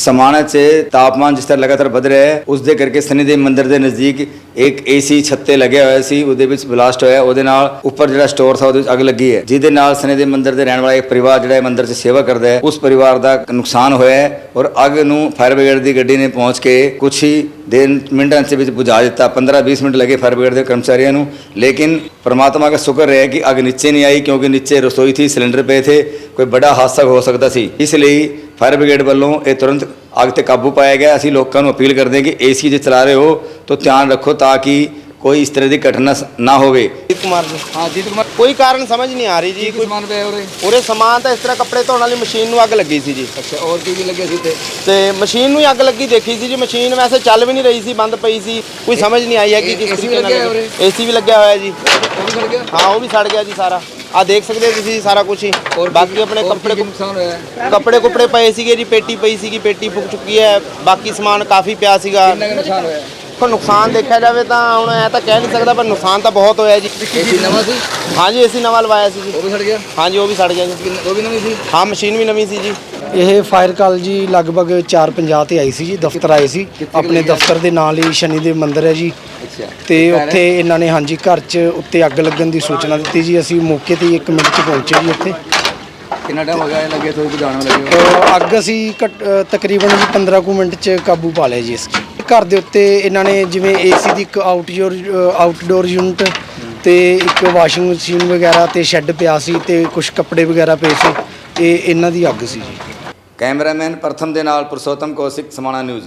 ਸਮਾਣਾ 'ਚ ਤਾਪਮਾਨ ਜਿਸ ਤਰ੍ਹਾਂ ਲਗਾਤਾਰ ਵਧ ਰਿਹਾ ਹੈ, ਉਸ ਦੇ ਕਰਕੇ ਸਨੀ ਸ਼ਨੀਦੇਵ ਮੰਦਿਰ ਦੇ ਨਜ਼ਦੀਕ ਇੱਕ ਏਸੀ ਛੱਤੇ ਲੱਗਿਆ ਹੋਇਆ ਸੀ, ਉਹਦੇ ਵਿੱਚ ਬਲਾਸਟ ਹੋਇਆ, ਉਹਦੇ ਨਾਲ ਉੱਪਰ ਜਿਹੜਾ ਸਟੋਰ ਸੀ ਉਹਦੇ ਵਿੱਚ ਅੱਗ ਲੱਗੀ ਹੈ। ਜਿਹਦੇ ਨਾਲ ਸਨੀ ਸ਼ਨੀਦੇਵ ਮੰਦਿਰ ਦੇ ਰਹਿਣ ਵਾਲਾ ਇੱਕ ਪਰਿਵਾਰ ਜਿਹੜਾ ਹੈ ਮੰਦਿਰ 'ਚ ਸੇਵਾ ਕਰਦਾ ਹੈ, ਉਸ ਪਰਿਵਾਰ ਦਾ ਨੁਕਸਾਨ ਹੋਇਆ ਹੈ। ਔਰ ਅੱਗ ਨੂੰ ਫਾਇਰ ਬ੍ਰਿਗੇਡ ਦੀ ਗੱਡੀ ਨੇ ਪਹੁੰਚ ਕੇ ਕੁਝ ਹੀ ਦਿਨ ਮਿੰਟਾਂ ਦੇ ਵਿੱਚ ਬੁਝਾ ਦਿੱਤਾ 15-20 ਮਿੰਟ ਲੱਗੇ ਫਾਇਰ ਬ੍ਰਿਗੇਡ ਦੇ ਕਰਮਚਾਰੀਆਂ ਨੂੰ लेकिन परमात्मा का शुक्र है कि आग नीचे नहीं आई क्योंकि नीचे रसोई थी सिलेंडर पे थे कोई बड़ा ਹਾਦਸਾ ਹੋ ਸਕਦਾ ਸੀ ਇਸ ਲਈ ਫਾਇਰ ਬ੍ਰਿਗੇਡ ਵੱਲੋਂ ਇਹ ਤੁਰੰਤ ਅੱਗ ਤੇ ਕਾਬੂ ਪਾਇਆ ਗਿਆ ਅਸੀਂ ਲੋਕਾਂ ਨੂੰ ਅਪੀਲ ਕਰਦੇ ਹਾਂ ਕਿ ਏਸੀ ਜੇ ਚਲਾ ਰਹੇ ਹੋ ਤਾਂ ਧਿਆਨ ਰੱਖੋ ਤਾਂ ਕਿ ਕੋਈ ਇਸ ਤਰ੍ਹਾਂ ਦੀ ਘਟਨਾ ਸ- ਨਾ ਹੋਵੇ ਕੁਮਾਰ ਜੀ। ਹਾਂ ਜੀਤ ਕੁਮਾਰ। ਕੋਈ ਕਾਰਨ ਸਮਝ ਨਹੀਂ ਆ ਰਹੀ ਜੀ ਕੋਈ ਸਮਾਨ ਪਿਆ ਉਰੇ? ਉਰੇ ਸਮਾਨ ਤਾਂ ਇਸ ਤਰ੍ਹਾਂ ਕੱਪੜੇ ਧੋਣ ਵਾਲੀ ਮਸ਼ੀਨ ਨੂੰ ਅੱਗ ਲੱਗੀ ਸੀ ਜੀ। ਅੱਛਾ ਹੋਰ ਕੀ ਕੀ ਲੱਗਿਆ ਸੀ ਤੇ ਤੇ ਮਸ਼ੀਨ ਨੂੰ ਅੱਗ ਲੱਗੀ ਦੇਖੀ ਸੀ ਜੀ ਮਸ਼ੀਨ ਵੈਸੇ ਚੱਲ ਵੀ ਨਹੀਂ ਰਹੀ ਸੀ ਬੰਦ ਪਈ ਸੀ ਕੋਈ ਸਮਝ ਨਹੀਂ ਆਈ ਹੈ ਕਿ ਕਿਸ ਤਰੀਕੇ ਨਾਲ ਏਸੀ ਵੀ ਲੱਗਿਆ ਹੋਇਆ ਜੀ। ਉਹ ਵੀ ਸੜ ਗਿਆ? ਹਾਂ ਉਹ ਵੀ ਸੜ ਗਿਆ ਜੀ ਸਾਰਾ। ਆ ਦੇਖ ਸਕਦੇ ਹੋ ਤੁਸੀਂ ਸਾਰਾ ਕੁਝ ਹੀ। ਕੀ- ਬਾਕੀ ਆਪਣੇ ਕੱਪੜੇ ਕੀ ਨੁਕਸਾਨ ਹੋਇਆ? ਹੈ? ਕੱਪੜੇ ਕੁਪੜੇ ਪਏ ਸੀਗੇ ਜੀ ਪੇਟੀ ਪਈ ਸੀਗੀ ਪੇਟੀ ਫੁੱਕ ਚੁੱਕੀ ਹੈ। ਬਾਕੀ ਸਮਾਨ ਕਾਫੀ ਪਿਆ ਸੀਗਾ। ਕਿੰਨਾ ਨੁਕਸਾਨ ਹੋਇਆ? ਹੈ? ਕੋ ਨੁਕਸਾਨ ਦੇਖਿਆ ਜਾਵੇ ਤਾਂ ਹੁਣ ਐ ਤਾਂ ਕਹਿ ਨਹੀਂ ਸਕਦਾ ਪਰ ਨੁਕਸਾਨ ਤਾਂ ਬਹੁਤ ਹੋਇਆ ਜੀ। ਏਸੀ ਨਵਾਂ ਸੀ? ਹਾਂਜੀ ਏਸੀ ਨਵਾਂ ਲਵਾਇਆ ਸੀ ਜੀ। ਉਹ ਵੀ ਸੜ ਗਿਆ? ਹਾਂਜੀ ਉਹ ਵੀ ਸੜ ਗਿਆ ਜੀ। ਉਹ ਵੀ ਨਵੀਂ ਸੀ? ਹਾਂ ਮਸ਼ੀਨ ਵੀ ਨਵੀਂ ਸੀ ਜੀ। ਇਹ ਫਾਇਰ ਕਾਲ ਜੀ ਲਗਭਗ 4:50 ਤੇ ਆਈ ਸੀ ਜੀ ਦਫ਼ਤਰ ਆਏ ਸੀ। ਆਪਣੇ ਦਫ਼ਤਰ ਦੇ ਨਾਲ ਹੀ ਸ਼ਨੀ ਦੇ ਮੰਦਿਰ ਹੈ ਜੀ। ਅੱਛਾ। ਤੇ ਉੱਥੇ ਇਹਨਾਂ ਨੇ ਹਾਂਜੀ ਘਰ 'ਚ ਉੱਤੇ ਅੱਗ ਲੱਗਣ ਦੀ ਸੂਚਨਾ ਦਿੱਤੀ ਜੀ। ਅਸੀਂ ਮੌਕੇ ਤੇ 1 ਮਿੰਟ 'ਚ ਪਹੁੰਚੇ ਜੀ ਉੱਥੇ। ਕਿੰਨਾ ਟਾਈਮ ਹੋ ਗਿਆ ਲੱਗੇ? ਥੋੜੀ ਬੁਝਾਉਣ ਲੱਗੇ ਅੱਗ ਅਸੀਂ ਤਕਰੀਬਨ ਜੀ 15 ਕੁ ਮਿੰਟ 'ਚ ਕਾਬੂ ਪਾ ਲਿਆ ਜੀ ਇਸ 'ਚ ਘਰ ਦੇ ਉੱਤੇ ਇਹਨਾਂ ਨੇ ਜਿਵੇਂ ਏਸੀ ਦੀ ਇੱਕ ਆਊਟਡੋਰ ਆਊਟਡੋਰ ਯੂਨਿਟ ਤੇ ਇੱਕ ਵਾਸ਼ਿੰਗ ਮਸ਼ੀਨ ਵਗੈਰਾ ਤੇ ਸ਼ੈੱਡ ਪਿਆ ਸੀ ਤੇ ਕੁਝ ਕੱਪੜੇ ਵਗੈਰਾ ਪਏ ਸੀ ਇਹ ਇਹਨਾਂ ਦੀ ਅੱਗ ਸੀ ਜੀ। ਕੈਮਰਾਮੈਨ ਪ੍ਰਥਮ ਦੇ ਨਾਲ ਪੁਰਸ਼ੋਤਮ ਕੌਸ਼ਿਕ, ਸਮਾਣਾ ਨਿਊਜ਼।